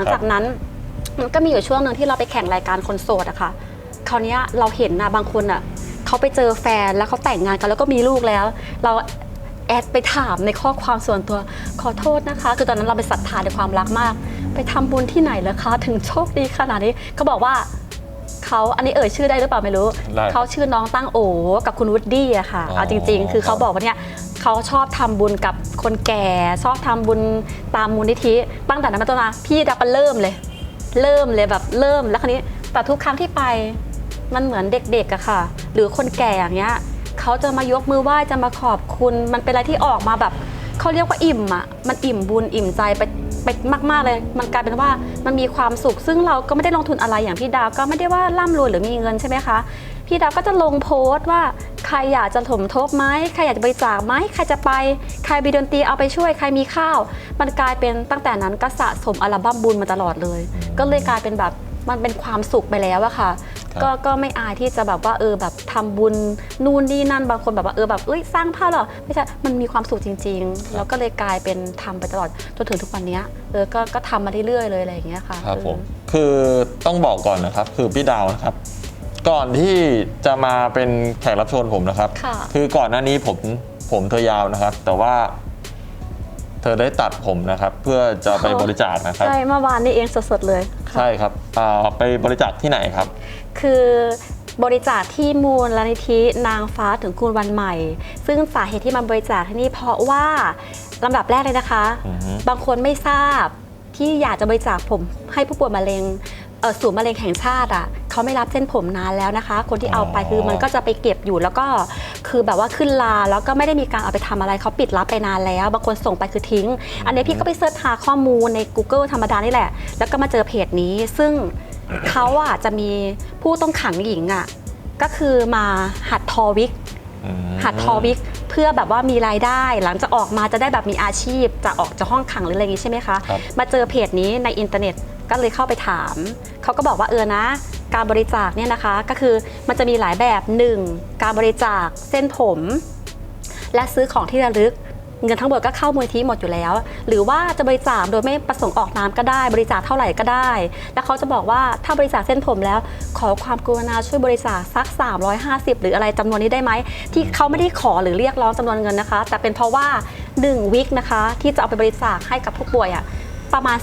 หลังจากนั้นมันก็มีอยู่ช่วงหนึ่งที่เราไปแข่งรายการคนโสดอะค่ะคราวเนี้ยเราเห็นนะบางคนอะเขาไปเจอแฟนแล้วเขาแต่งงานกันแล้วก็มีลูกแล้ว เราแอดไปถามในข้อความส่วนตัวขอโทษนะคะ คือตอนนั้นเราไปศรัทธาในความรักมาก ไปทำบุญที่ไหนเหรอคะ ถึงโชคดีขนาดนี้เขาบอกว่าเขาอันนี้เอ่ยชื่อได้หรือเปล่าไม่รู้ได้เขาชื่อน้องตั้งโอกับคุณวุฒิอะค่ะอ๋อเอาจริง ๆ คือเขาบอกว่าเนี่ย เขาชอบทำบุญกับคนแก่ ชอบทำบุญตามมูลนิธิตั้งแต่นั้นมาต้นมาพี่ดับก็เริ่มเลย เริ่มเลยแบบเริ่มแล้วคราวนี้แต่ทุกครั้งที่ไปมันเหมือนเด็กๆอะค่ะ หรือคนแก่อย่างเงี้ยเขาจะมายกมือไหว้จะมาขอบคุณ มันเป็นอะไรที่ออกมาแบบเขาเรียกว่าอิ่มอะมันอิ่มบุญอิ่มใจไปไปมากๆเลย มันกลายเป็นว่ามันมีความสุข ซึ่งเราก็ไม่ได้ลงทุนอะไรอย่างพี่ดาวก็ไม่ได้ว่าร่ำรวยหรือมีเงินใช่ไหมคะ พี่ดาวก็จะลงโพสต์ว่า ใครอยากจะถมทบไหมใครอยากจะบริจาคไหมใครจะไป ใครมีดนตรีเอาไปช่วย ใครมีข้าว มันกลายเป็นตั้งแต่นั้นก็สะสมอัลบั้มบุญมาตลอดเลย ก็เลยกลายเป็นแบบมันเป็นความสุขไปแล้วอะค่ะครับก็ก็ไม่อายที่จะแบบว่าเออแบบทำบุญนู่นนี่นั่นบางคนแบบว่าเออแบบเอ้ยสร้างภาพเหรอไม่ใช่มันมีความสุขจริง ๆ แล้วก็เลยกลายเป็นทำไปตลอดจนถึงทุกวันเนี้ยเออก็ก็ทำมาเรื่อยๆเลยอะไรอย่างเงี้ยค่ะครับเออผมคือต้องบอกก่อนนะครับ คือพี่ดาวนะครับ ก่อนที่จะมาเป็นแขกรับเชิญผมนะครับ ค่ะคือก่อนหน้านี้ผมผมเธอยาวนะครับ แต่ว่า เธอได้ตัดผมนะครับ เพื่อจะไปบริจาคนะครับ ใช่เมื่อวานนี้เองสดๆเลยค่ะ ใช่ครับอ่าไปบริจาคที่ไหนครับ คือบริจาคที่มูลนิธินางฟ้าถึงคุณวันใหม่ ซึ่งสาเหตุที่มาบริจาคที่นี่เพราะว่าลำดับแรกเลยนะคะ อือฮึบางคนไม่ทราบที่อยากจะบริจาคผมให้ผู้ป่วยมะเร็ง เอ่อศูนย์มะเร็งแห่งชาติอะเขาไม่รับเส้นผมนานแล้วนะคะ คนที่เอาไปคือมันก็จะไปเก็บอยู่แล้วก็คือแบบว่าขึ้นลาแล้วก็ไม่ได้มีการเอาไปทำอะไรเขาปิดรับไปนานแล้วบางคนส่งไปคือทิ้ง อันนี้พี่ก็ไปเสิร์ชหาข้อมูลใน Google ธรรมดานี่แหละ แล้วก็มาเจอเพจนี้ ซึ่งเขาอะจะมีผู้ต้องขังหญิงอะก็คือมาหัดทอวิกอืมหัดทอวิก เพื่อแบบว่ามีรายได้ หลังจากออกมาจะได้แบบมีอาชีพ จะออกจากห้องขังหรืออะไรอย่างนี้ใช่ไหมคะ ครับ มาเจอเพจนี้ในอินเทอร์เน็ตก็เลยเข้าไปถาม เขาก็บอกว่าเออนะ การบริจาคเนี่ยนะคะก็คือมันจะมีหลายแบบ 1. การบริจาคเส้นผม และซื้อของที่ระลึก เงินทั้งหมดก็เข้ามูลที่หมดอยู่แล้ว หรือว่าจะบริจาคโดยไม่ประสงค์ออกนามก็ได้ บริจาคเท่าไหร่ก็ได้ แล้วเขาจะบอกว่าถ้าบริจาคเส้นผมแล้ว ขอความกรุณาช่วยบริจาคสัก 350 หรืออะไรจำนวนนี้ได้ไหมที่เขาไม่ได้ขอหรือเรียกร้องจำนวนเงินนะคะ แต่เป็นเพราะว่า1วิกนะคะที่จะเอาไปบริจาคให้กับผู้ป่วยอะ ประมาณ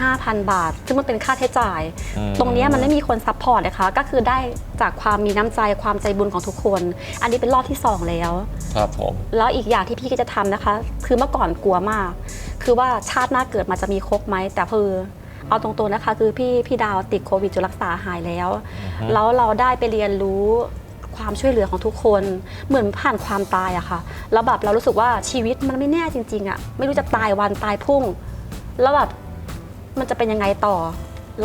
3-5,000 บาท ซึ่งมันเป็นค่าใช้จ่ายอืมตรงเนี้ยมันไม่มีคนซัพพอร์ตนะคะก็คือได้จากความมีน้ำใจความใจบุญของทุกคน อันนี้เป็นรอบที่สองแล้ว ครับผม แล้วอีกอย่างที่พี่ก็จะทำนะคะ คือเมื่อก่อนกลัวมาก คือว่าชาติหน้าเกิดมาจะมีครบไหม แต่คือเอาตรงๆนะคะ คือพี่พี่ดาวติดโควิดจนรักษาหายแล้วฮึ แล้วเราได้ไปเรียนรู้ความช่วยเหลือของทุกคน เหมือนผ่านความตายอะค่ะ แล้วแบบเรารู้สึกว่าชีวิตมันไม่แน่จริงๆอะไม่รู้จะตายวันตายพรุ่ง แล้วแบบมันจะเป็นยังไงต่อ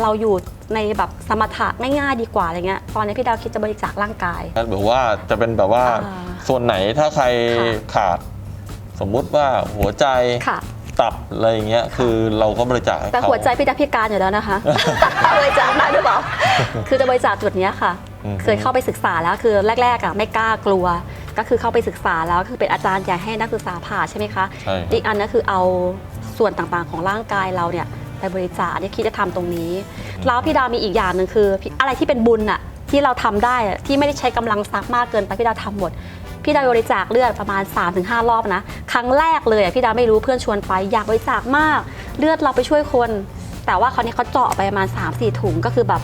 เราอยู่ในแบบสมถะง่ายๆดีกว่าอะไรเงี้ยตอนนี้พี่ดาวคิดจะบริจาคร่างกาย หรือว่าจะเป็นแบบว่าอ่าส่วนไหนถ้าใครค่ะ ขาด สมมุติว่าหัวใจค่ะ ตับอะไรอย่างเงี้ยคือเราก็บริจาคให้แต่เขาหัวใจพี่ดาพิการอยู่แล้วนะคะ บริจาคได้หรือเปล่าคือจะบริจาคจุดเนี้ยค่ะ อือฮึเคยเข้าไปศึกษาแล้วคือแรกๆอะไม่กล้ากลัว ก็คือเข้าไปศึกษาแล้วคือเป็นอาจารย์อยากให้นักศึกษาผ่าใช่ไหมคะ ใช่ครับ อีกอันก็คือเอา ส่วนต่างๆ ของร่างกายเราเนี่ยไปบริจาคเนี่ยคิดจะทำตรงนี้แล้วพี่ดาวมีอีกอย่างหนึ่งคือพี่อะไรที่เป็นบุญอะที่เราทำได้อะที่ไม่ได้ใช้กำลังทรัพย์มากเกินไปพี่ดาวทำหมด พี่ดาวบริจาคเลือดประมาณ 3-5 รอบนะครั้งแรกเลยอะพี่ดาวไม่รู้เพื่อนชวนไปอยากบริจาคมาก เลือดเราไปช่วยคน แต่ว่าคราวนี้เขาเจาะไปประมาณ 3-4 ถุงก็คือแบบ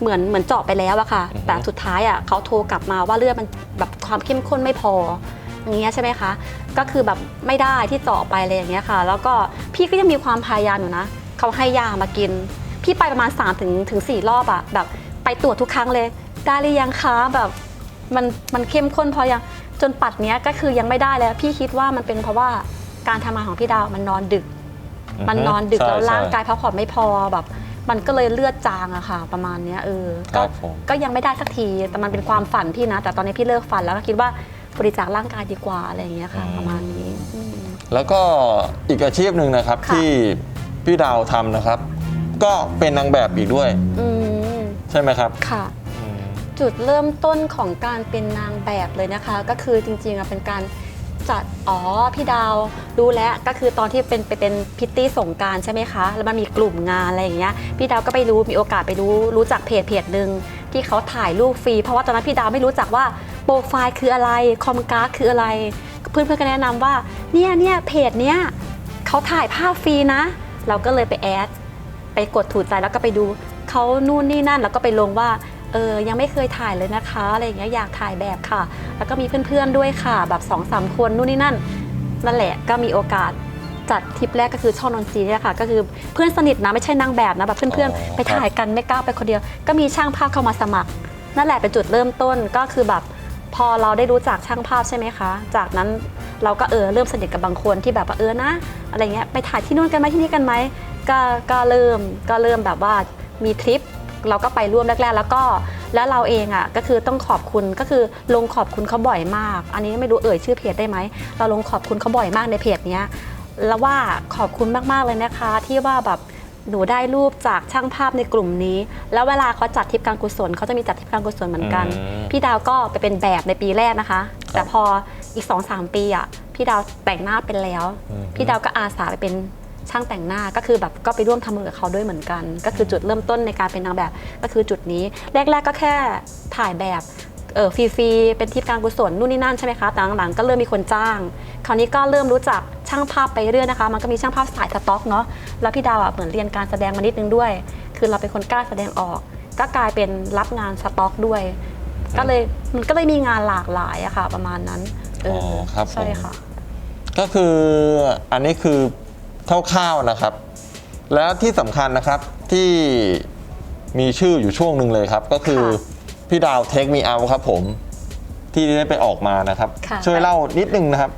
เหมือนเหมือนเจาะไปแล้วอะค่ะ แต่สุดท้ายอะเขาโทรกลับมาว่าเลือดมันแบบความเข้มข้นไม่พอ อย่างเงี้ยใช่ไหมคะ ก็คือแบบไม่ได้ที่เจาะไปอะไรอย่างเงี้ยค่ะ แล้วก็พี่ก็ยังมีความพยายามอยู่นะเขาให้ยามากิน พี่ไปประมาณ3ถึงถึงสรอบอะแบบไปตรวจทุกครั้งเลย ได้หรือยังคะแบบมันมันเข้มข้นพอยังจนปัดเนี้ยก็คือยังไม่ได้แล้วพี่คิดว่ามันเป็นเพราะว่าการทำงานของพี่ดาวมันนอนดึกมันนอนดึกใช่แล้วร่างใช่กายพักผ่อนไม่พอแบบ มันก็เลยเลือดจางอะค่ะ ประมาณเนี้ยเออครัก็บผม ก็ยังไม่ได้สักทีแต่มันเป็นความฝันพี่นะ แต่ตอนนี้พี่เลิกฝันแล้วก็คิดว่า บริจาคร่างกายดีกว่าอะไรอย่างเงี้ยค่ะอืม ประมาณนี้อืม แล้วก็อีกอาชีพหนึ่งนะครับค่ะ ที่พี่ดาวทำนะครับ ก็เป็นนางแบบอีกด้วยอืมใช่ไหมครับค่ะ อืม จุดเริ่มต้นของการเป็นนางแบบเลยนะคะ ก็คือจริงๆอะเป็นการจัดอ๋อพี่ดาวรู้แล้วก็คือตอนที่เป็นไปเป็นพิตตี้สงกรารใช่ไหมคะ แล้วมันมีกลุ่มงานอะไรอย่างเงี้ยพี่ดาวก็ไปรู้มีโอกาสไปรู้รู้จักเพจเพจหนึ่งที่เขาถ่ายรูปฟรีเพราะว่าตอนนั้นพี่ดาวไม่รู้จักว่า โปรไฟล์คืออะไรคอมการ์ดคืออะไร เพื่อนเพื่อนๆก็แนะนำว่าเนี่ยเนี่ยเพจเนี้ยเขาถ่ายภาพฟรีนะ เราก็เลยไปแอด ไปกดถูกใจแล้วก็ไปดูเขานู่นนี่นั่นแล้วก็ไปลงว่าเออยังไม่เคยถ่ายเลยนะคะอะไรอย่างเงี้ยอยากถ่ายแบบค่ะ แล้วก็มีเพื่อนๆด้วยค่ะ แบบ2อสามคนนู่นนี่นั่นนั่นแหละก็มีโอกาสจัดทริปแรกก็คือช่องนนทรีเนี่ยค่ะ ก็คือเพื่อนสนิทนะไม่ใช่นางแบบนะแบบเพื่อนอ๋อๆไปถ่ายกันไม่กล้าไปคนเดียว ก็มีช่างภาพเข้ามาสมัคร นั่นแหละเป็นจุดเริ่มต้นก็คือแบบ พอเราได้รู้จักช่างภาพใช่ไหมคะ จากนั้นเราก็เออเริ่มสนิทกับบางคนที่แบบว่าเออนะ อะไรเงี้ยไปถ่ายที่นู่นกันไหมที่นี่กันไหมก็ก็เริ่มก็เริ่มแบบว่ามีทริปเราก็ไปร่วมแรก ๆ แล้วก็แล้วเราเองอะก็คือต้องขอบคุณก็คือลงขอบคุณเขาบ่อยมาก อันนี้ไม่รู้เอ่ยชื่อเพจได้ไหมเราลงขอบคุณเขาบ่อยมากในเพจเนี้ยแล้วว่าขอบคุณมากๆเลยนะคะ ที่ว่าแบบ หนูได้รูปจากช่างภาพในกลุ่มนี้ แล้วเวลาเขาจัดทริปการกุศลเขาจะมีจัดทริปการกุศลเหมือนกัน อืมพี่ดาวก็ไปเป็นแบบในปีแรกนะคะ แต่พออีก2อสปีอะพี่ดาวแต่งหน้าเป็นแล้ว อืม พี่ดาวก็อาสาไปเป็นช่างแต่งหน้าก็คือแบบก็ไปร่วมทำมือกับเขาด้วยเหมือนกัน ก็คือจุดเริ่มต้นในการเป็นนางแบบก็คือจุดนี้แรก ๆก็แค่ถ่ายแบบ เออฟรีๆเป็นทริปการกุศลนู่นนี่นั่นใช่ไหมคะแต่หลังๆก็เริ่มมีคนจ้าง คราวนี้ก็เริ่มรู้จักช่างภาพไปเรื่อยนะคะ มันก็มีช่างภาพสายสต็อกเนาะแล้วพี่ดาวอะเหมือนเรียนการแสดงมานิดนึงด้วย คือเราเป็นคนกล้าแสดงออก ก็กลายเป็นรับงานสต็อกด้วย ก็เลยมันก็เลยมีงานหลากหลายอะค่ะ ประมาณนั้นเอออครับผมใช่ค่ะ ก็คืออันนี้คือคร่าวๆนะครับ แล้วที่สำคัญนะครับที่มีชื่ออยู่ช่วงหนึ่งเลยครับ ก็คือค่ะ พี่ดาวเทคมีเอาครับผม ที่ได้ไปออกมานะครับ ค่ะ ช่วยเล่านิดนึงนะครับ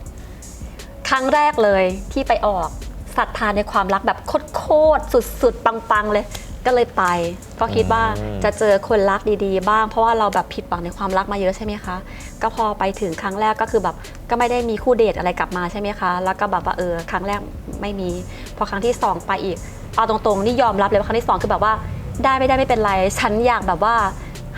ครั้งแรกเลยที่ไปออกศรัทธาในความรักแบบโคตรๆสุดๆ ปังๆ เลย ก็เลยไปก็คิดว่าอืม จะเจอคนรักดีๆ บ้าง เพราะว่าเราแบบผิดหวังในความรักมาเยอะใช่ไหมคะ ก็พอไปถึงครั้งแรกก็คือแบบก็ไม่ได้มีคู่เดทอะไรกลับมาใช่ไหมคะ แล้วก็แบบว่าเออครั้งแรกไม่มี พอครั้งที่สองไปอีกเอาตรงๆนี่ยอมรับเลยว่าครั้งที่สองคือแบบว่าได้ไม่ได้ไม่เป็นไร ฉันอยากแบบว่า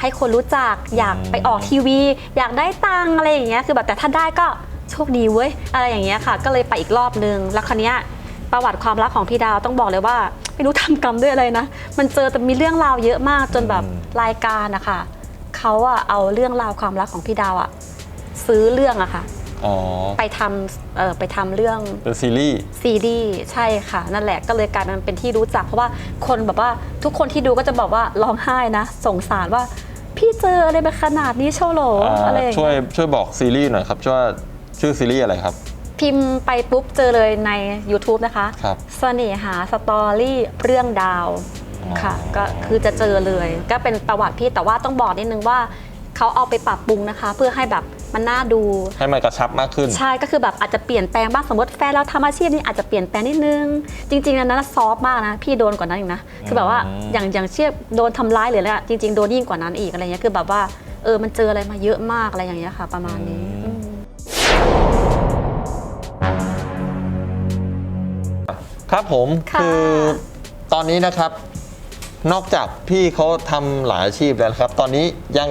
ให้คนรู้จัก อยากไปออกทีวี อยากได้ตังค์อะไรอย่างเงี้ยคือแบบแต่ถ้าได้ก็โชคดีเว้ยอะไรอย่างเงี้ยค่ะ ก็เลยไปอีกรอบนึงแล้วคราวเนี้ยประวัติความรักของพี่ดาวต้องบอกเลยว่า ไม่รู้ทำกรรมด้วยอะไรนะ มันเจอแต่มีเรื่องราวเยอะมากจนแบบอืมรายการนะคะเขาอะเอาเรื่องราวความรักของพี่ดาวอะซื้อเรื่องอะค่ะอ๋อไปทำเออไปทำเรื่องเป็นซีรีส์ซีรีส์ใช่ค่ะ นั่นแหละก็เลยกลายเป็นเป็นที่รู้จัก เพราะว่าคนแบบว่าทุกคนที่ดูก็จะบอกว่าร้องไห้นะ สงสารว่า พี่เจออะไรแบบขนาดนี้เช่าเหรออ่าอะไรอย่างช่วยเงี้ยช่วยบอกซีรีส์หน่อยครับช่วยชื่อซีรีส์อะไรครับ พิมพ์ไปปุ๊บเจอเลยใน YouTube นะคะครับเสน่หาสตอรี่เรื่องดาวอ๋อ ค่ะ ก็คือจะเจอเลย ก็เป็นประวัติพี่แต่ว่าต้องบอกนิดนึงว่าเขาเอาไปปรับปรุงนะคะ เพื่อให้แบบ มันน่าดู ให้มันกระชับมากขึ้น ใช่ก็คือแบบอาจจะเปลี่ยนแปลงบ้างสมมติแฟนเราทำอาชีพนี้อาจจะเปลี่ยนแปลงนิดนึง จริงๆอันนั้นซอฟต์มากนะพี่โดนกว่านั้นอีกนะคือแบบว่าอืมอย่างอย่างเช่นโดนทำร้ายหรืออะไรอะจริง ๆโดนยิ่งกว่านั้นอีกอะไรเงี้ยคือแบบว่าเออมันเจออะไรมาเยอะมากอะไรอย่างเงี้ยค่ะ ประมาณนี้อืม ครับผมค่ะ คือตอนนี้นะครับ นอกจากพี่เขาทำหลายอาชีพแล้วนะครับ ตอนนี้ยัง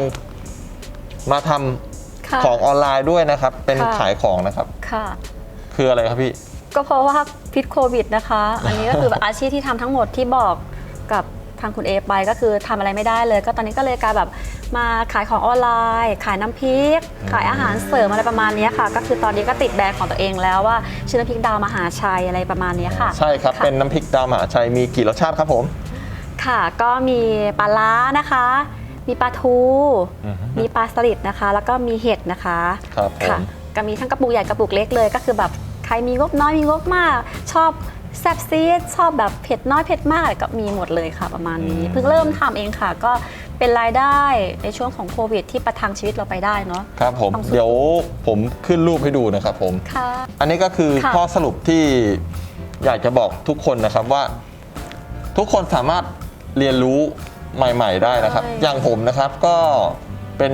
มาทำ ค่ะของออนไลน์ด้วยนะครับ เป็นค่ะ ขายของนะครับ ค่ะ คืออะไรครับพี่ ก็เพราะว่าพิษโควิดนะคะ อันนี้ก็คือแบบอาชีพที่ทำทั้งหมดที่บอกกับทางคุณเอไปก็คือทำอะไรไม่ได้เลย ก็ตอนนี้ก็เลยกลายแบบมาขายของออนไลน์ ขายน้ำพริก ขายอาหารเสริมอะไรประมาณนี้ค่ะ ก็คือตอนนี้ก็ติดแบรนด์ของตัวเองแล้วว่าชื่อน้ำพริกดาวมหาชัยอะไรประมาณนี้ค่ะ ใช่ครับะเป็นน้ำพริกดาวมหาชัยมีกี่รสชาติครับผม ค่ะก็มีปลาล้านะคะ มีปลาทู อือฮึมีปลาสลิดนะคะ แล้วก็มีเห็ดนะคะ ครับผมค่ะก็มีทั้งกระปุกใหญ่กระปุกเล็กเลย ก็คือแบบใครมีงบน้อยมีงบมาก ชอบแซ่บซีดชอบแบบเผ็ดน้อยเผ็ดมากก็มีหมดเลยค่ะประมาณนี้อืม เพิ่งเริ่มทำเองค่ะ ก็เป็นรายได้ในช่วงของโควิด ที่ประทังชีวิตเราไปได้เนาะ ครับผม ต้องสู้ เดี๋ยวผมขึ้นรูปให้ดูนะครับผม ค่ะ อันนี้ก็คือค่ะ ข้อสรุปที่อยากจะบอกทุกคนนะครับว่า ทุกคนสามารถเรียนรู้ ใหม่ ๆ ได้นะครับอย่างผมนะครับก็เป็น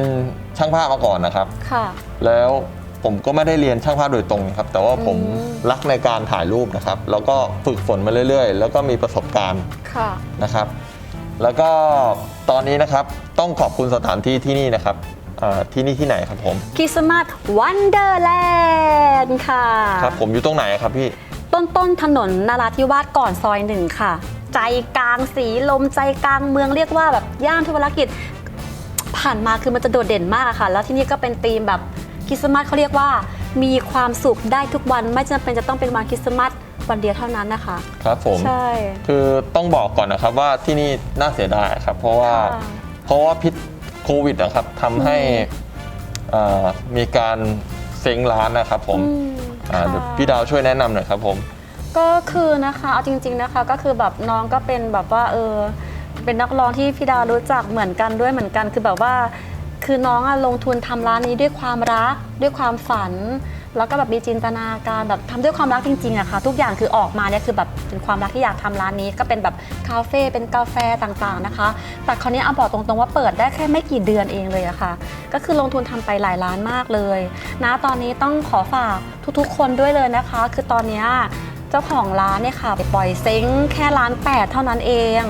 ช่างภาพมาก่อนนะครับ ค่ะ แล้วผมก็ไม่ได้เรียนช่างภาพโดยตรงนะครับ แต่ว่าผมอืม รักในการถ่ายรูปนะครับ แล้วก็ฝึกฝนมาเรื่อยๆ แล้วก็มีประสบการณ์ค่ะ นะครับ แล้วก็ตอนนี้นะครับต้องขอบคุณสถานที่ที่นี่นะครับเอ่อที่นี่ที่ไหนครับผม คริสต์มาสวันเดอร์แลนด์ค่ะ ครับผมอยู่ตรงไหนครับพี่ ต้นต้นถนนนาราธิวาสก่อนซอยหนึ่งค่ะ ใจกลางสีลมใจกลางเมืองเรียกว่าแบบย่านธุรกิจ ผ่านมาคือมันจะโดดเด่นมากอะค่ะ แล้วที่นี่ก็เป็นธีมแบบคริสต์มาสเขาเรียกว่า มีความสุขได้ทุกวันไม่จำเป็นจะต้องเป็นวันคริสต์มาสวันเดียวเท่านั้นนะคะ ครับผมใช่ คือต้องบอกก่อนนะครับว่าที่นี่น่าเสียดายครับ เพราะว่าค่ะเพราะว่าพิษโควิดนะครับทำให้เอ่อมีการเซ็งร้านนะครับผมอืมอ่าค่ะ เดี๋ยวพี่ดาวช่วยแนะนำหน่อยครับผม ก็คือนะคะเอาจริง ๆนะคะก็คือแบบน้องก็เป็นแบบว่าเออเป็นนักร้องที่พี่ดารู้จักเหมือนกันด้วยเหมือนกันคือแบบว่า คือน้องอะลงทุนทำร้านนี้ด้วยความรัก ด้วยความฝัน แล้วก็แบบมีจินตนาการแบบทำด้วยความรักจริงๆอะค่ะ ทุกอย่างคือออกมาเนี่ยคือแบบเป็นความรักที่อยากทำร้านนี้ ก็เป็นแบบคาเฟ่เป็นกาแฟต่างๆนะคะ แต่คราวนี้เอาบอกตรงๆว่าเปิดได้แค่ไม่กี่เดือนเองเลยอะค่ะ ก็คือลงทุนทำไปหลายล้านมากเลยนะตอนนี้ต้องขอฝากทุกๆ คนด้วยเลยนะคะ คือตอนเนี้ย เจ้าของร้านเนี่ยค่ะไปปล่อยเซ้งแค่ร้านแปดเท่านั้นเอง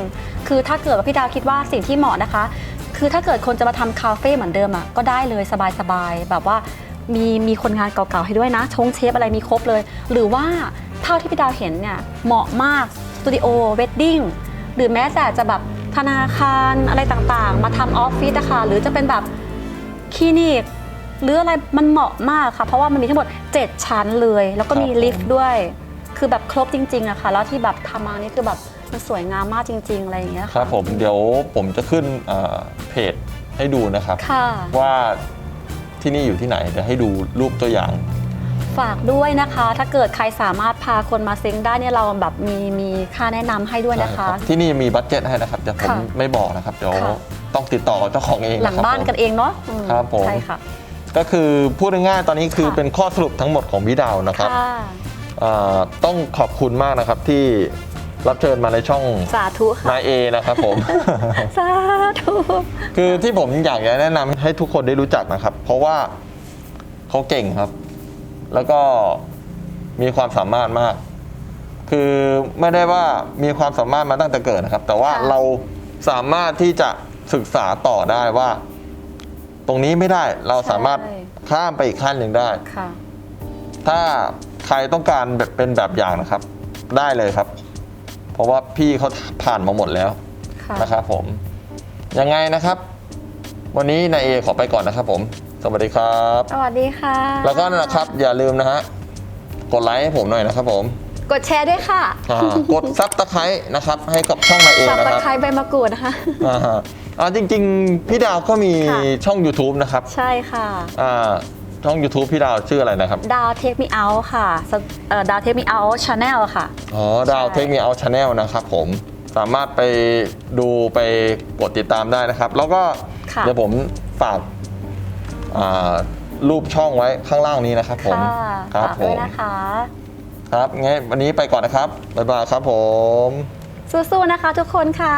คือถ้าเกิดว่าพี่ดาวคิดว่าสิ่งที่เหมาะนะคะ คือถ้าเกิดคนจะมาทำคาเฟ่เหมือนเดิมอะก็ได้เลยสบายๆแบบว่ามีมีคนงานเก่าๆให้ด้วยนะ ชงเชฟอะไรมีครบเลย หรือว่าเท่าที่พี่ดาวเห็นเนี่ยเหมาะมากสตูดิโอเวดดิ้งหรือแม้แต่จะแบบธนาคารอะไรต่างๆ มาทำออฟฟิศนะคะหรือจะเป็นแบบคลินิกหรืออะไรมันเหมาะมากค่ะ เพราะว่ามันมีทั้งหมด 7 ชั้นเลย แล้วก็มีครับผมลิฟต์ด้วย คือแบบครบจริงๆอะค่ะ แล้วที่แบบทำมานี่คือแบบมันสวยงามมากจริง ๆ อะไรอย่างเงี้ยคค่ะ รับผมเดี๋ยวผมจะขึ้นเอ่อเพจให้ดูนะครับ ค่ะ ว่าที่นี่อยู่ที่ไหนเดี๋ยวให้ดูรูปตัวอย่าง ฝากด้วยนะคะ ถ้าเกิดใครสามารถพาคนมาเซ็งได้เนี่ยเราแบบมีมีค่าแนะนำให้ด้วยนะคะใช่รับที่นี่มีบัตเจ็ตให้นะครับแต่ผมค่ะไม่บอกนะครับ เดี๋ยวค่ะ ต้องติดต่อกับเจ้าของเองหลังะครับ้านผมกันเองเนาะอืมครับผม ใช่ค่ะ ก็คือพูดง่ายๆตอนนี้คือค่ะ เป็นข้อสรุปทั้งหมดของพี่ดาวนะครับ ค่ะ อ่าต้องขอบคุณมากนะครับที่รับเชิญมาในช่องสาธุค่ะนายเอนะครับผม สาธุคือที่ผมอยากจะแนะนำให้ทุกคนได้รู้จักนะครับ เพราะว่าเขาเก่งครับ แล้วก็มีความสามารถมาก คือไม่ได้ว่ามีความสามารถมาตั้งแต่เกิดนะครับ แต่ว่าค่ะเราสามารถที่จะศึกษาต่อได้ว่า ตรงนี้ไม่ได้เราสามารถข้ามไปอีกขั้นหนึ่งได้ ค่ะ ถ้า ใครต้องการแบบเป็นแบบอย่างนะครับ ได้เลยครับ เพราะว่าพี่เขาผ่านมาหมดแล้วค่ะนะครับผม ยังไงนะครับ วันนี้นายเอขอไปก่อนนะครับผม สวัสดีครับ สวัสดีค่ะแล้วก็นะครับ อย่าลืมนะฮะ กดไลค์ให้ผมหน่อยนะครับผมกดแชร์ด้วยค่ะอ่ากดซับตะไคร้นะครับ ให้กับช่องนายเอสับนะตะครับ ไคร้ใบมะกรูดนะคะ อ่าฮะอ่าจริงๆ พี่ดาวก็มีค่ะ ช่อง YouTube นะครับใช่ค่ะ อ่า ช่อง YouTube พี่ดาวชื่ออะไรนะครับ ดาวเทคมีเอาค่ะสเอ่อดาวเทคมีเอาชาแนลค่ะ อ๋อ ดาวใช่เทคมีเอาชาแนลนะครับผม สามารถไปดูไปกดติดตามได้นะครับ แล้วก็ค่ะ เดี๋ยวผมฝากอ่ารูปช่องไว้ข้างล่างนี้นะครับผม ค่ะครับฝากผด้วยม นะคะ ครับงั้นวันนี้ไปก่อนนะครับ บ๊ายบายครับผม สู้ๆนะคะทุกคนค่ะ